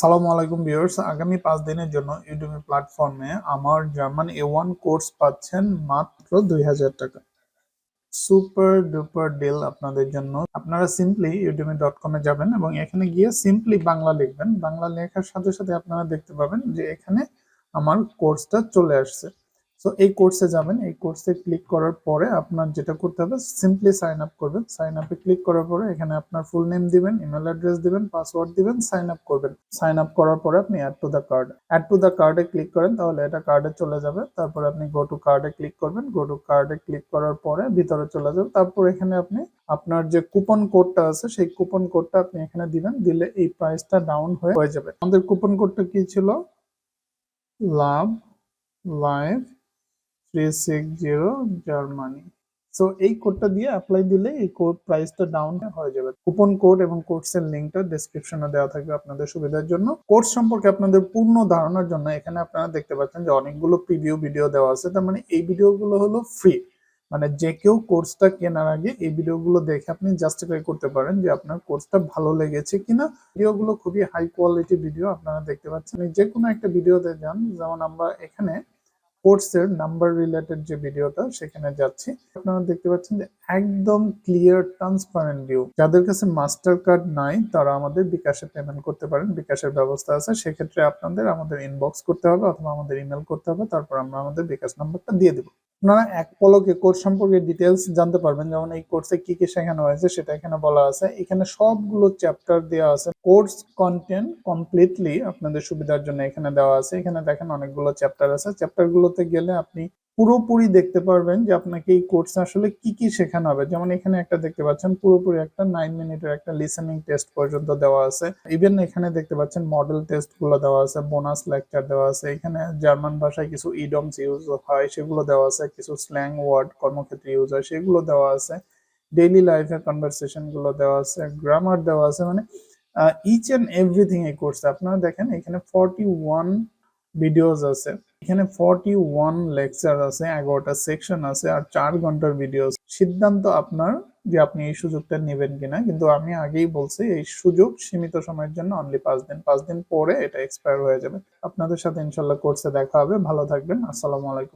সালামু আলাইকুম ভিউয়ার্স। আগামী পাঁচ দিনের জন্য ইউটিউব প্ল্যাটফর্মে আমার জার্মান এ ওয়ান কোর্স পাচ্ছেন মাত্র দুই হাজার টাকা। সুপার ডুপার ডিল আপনাদের জন্য। আপনারা সিম্পলি ইউটিউবে ডট কমে যাবেন এবং এখানে গিয়ে সিম্পলি বাংলা লিখবেন। বাংলা লেখার সাথে সাথে আপনারা দেখতে পাবেন যে এখানে আমার কোর্সটা চলে আসছে। সো এই কোর্সে যাবেন। এই কোর্সে ক্লিক করার পরে আপনার যেটা করতে হবে সিম্পলি সাইন আপ করবেন। সাইন আপে ক্লিক করার পরে এখানে আপনার ফুল নেম দিবেন ইমেল অ্যাড্রেস দিবেন পাসওয়ার্ড দিবেন সাইন আপ করবেন। সাইন আপ করার পরে আপনি add to the cart add to the কার্ডে ক্লিক করেন, তাহলে এটা কার্ডে চলে যাবে। তারপরে আপনি গো টু কার্ডে ক্লিক করবেন। গো টু কার্ডে ক্লিক করার পরে ভিতরে চলে যাবে। তারপর এখানে আপনি আপনার যে কুপন কোডটা আছে, সেই কুপন কোডটা আপনি এখানে দিবেন। দিলে এই প্রাইসটা ডাউন হয়ে হয়ে যাবে। আমাদের কুপন কোডটা কি ছিল? Love live three six zero Germany so এই কোডটা দিয়ে অ্যাপ্লাই দিলে এই কোড প্রাইসটা ডাউন হয়ে যাবে। কুপন কোড এবং কোর্সের লিঙ্কটা ডেসক্রিপশনে দেওয়া থাকবে আপনাদের সুবিধার জন্য। কোর্স সম্পর্কে আপনাদের পূর্ণ ধারণার জন্য এখানে আপনারা দেখতে পাচ্ছেন যে অনেকগুলো প্রিভিউ ভিডিও দেওয়া আছে। তার মানে এই ভিডিওগুলো হলো ফ্রি মানে যে কেউ কোর্সটা কেনার আগে এই ভিডিওগুলো দেখে আপনি জাস্টিফাই করতে পারেন যে আপনার কোর্সটা ভালো লেগেছে কিনা। ভিডিওগুলো খুবই হাই কোয়ালিটি ভিডিও আপনারা দেখতে পাচ্ছেন। যে কোনো একটা ভিডিওতে যান, যেমন আমরা এখানে কোর্সের নাম্বার রিলেটেড যে ভিডিওটা, সেখানে যাচ্ছি। আপনারা দেখতে পাচ্ছেন যে একদম ক্লিয়ার ট্রান্সপারেন্ট ভিউ যাদের কাছে মাস্টার কার্ড নাই, তারা আমাদের বিকাশে পেমেন্ট করতে পারেন। বিকাশের ব্যবস্থা আছে। সেক্ষেত্রে আপনাদের আমাদের ইনবক্স করতে হবে অথবা আমাদের ইমেল করতে হবে। তারপর আমরা আমাদের বিকাশ নাম্বারটা দিয়ে দেবো। আপনারা এক পলকে কোর্স সম্পর্কে ডিটেলস জানতে পারবেন, যেমন এই কোর্সে কি কি শেখানো হয়েছে সেটা এখানে বলা আছে। এখানে সবগুলো চ্যাপ্টার দেওয়া আছে। কোর্স কন্টেন্ট কমপ্লিটলি আপনাদের সুবিধার জন্য এখানে দেওয়া আছে। এখানে দেখেন অনেকগুলো চ্যাপ্টার আছে। চ্যাপ্টারগুলোতে গেলে আপনি পুরোপুরি দেখতে পারবেন যে আপনাকে এই কোর্সে আসলে কি কি শেখানো হবে। যেমন এখানে একটা দেখতে পাচ্ছেন, পুরোপুরি একটা নাইন মিনিটের একটা লিসেনিং টেস্ট পর্যন্ত দেওয়া আছে। ইভেন এখানে দেখতে পাচ্ছেন মডেল টেস্টগুলো দেওয়া আছে বোনাস লেকচার দেওয়া আছে। এখানে জার্মান ভাষায় কিছু ইডমস ইউজ হয়, সেগুলো দেওয়া আছে। কিছু স্ল্যাং ওয়ার্ড কর্মক্ষেত্রে ইউজ হয়, সেগুলো দেওয়া আছে। ডেইলি লাইফের কনভারসেশনগুলো দেওয়া আছে গ্রামার দেওয়া আছে। মানে ইচ এন্ড এভরিথিং এই কোর্সে আপনারা দেখেন, এখানে ফর্টি ওয়ান ভিডিওস আছে। এখানে ফর্টি ওয়ান লেকচার আছে, এগারোটা সেকশন আছে আর চার ঘণ্টার ভিডিও সিদ্ধান্ত আপনার যে আপনি এই সুযোগটা নেবেন কিনা, কিন্তু আমি আগেই বলছি, এই সুযোগ সীমিত সময়ের জন্য অনলি পাঁচ দিন। পাঁচ দিন পরে এটা এক্সপায়ার হয়ে যাবে। আপনাদের সাথে ইনশাল্লাহ কোর্সে দেখা হবে। ভালো থাকবেন। আসসালামু আলাইকুম।